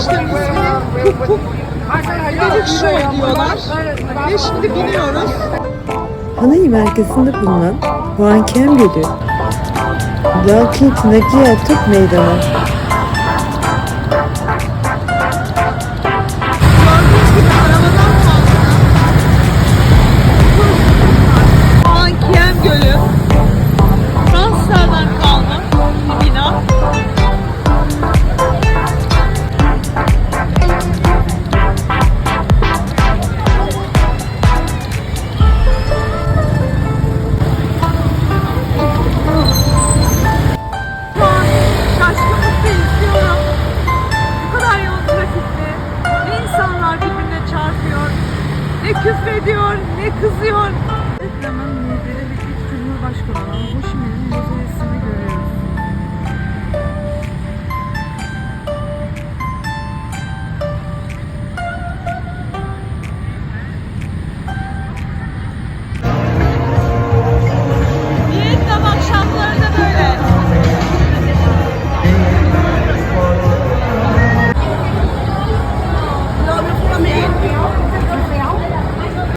başkanın ismi. Dedik şu ediyorlar. Ve şimdi biniyoruz. Hanai merkezinde bulunan Van Kem Gölü, Dalkent Nagia Meydanı ne küfrediyor, ne kızıyor.